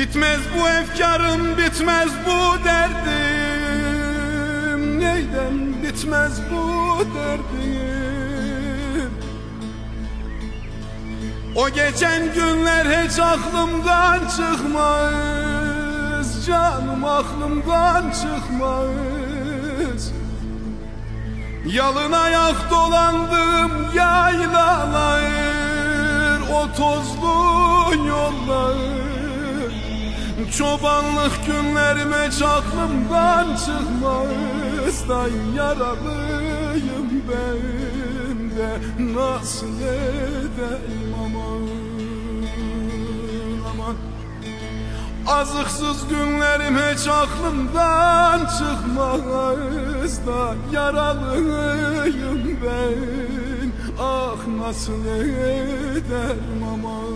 Bitmez bu efkarım, bitmez bu derdim. Neyden bitmez bu derdim? O geçen günler hiç aklımdan çıkmaz Canım aklımdan çıkmaz. Yalın ayak dolandım yaylalar O tozlu yollar Çobanlık günlerim hiç aklımdan yaralıyım ben de Nasıl edeyim aman aman. Azıksız günlerim hiç aklımdan çıkmaz. Da Yaralıyım ben. Ah nasıl ederim ama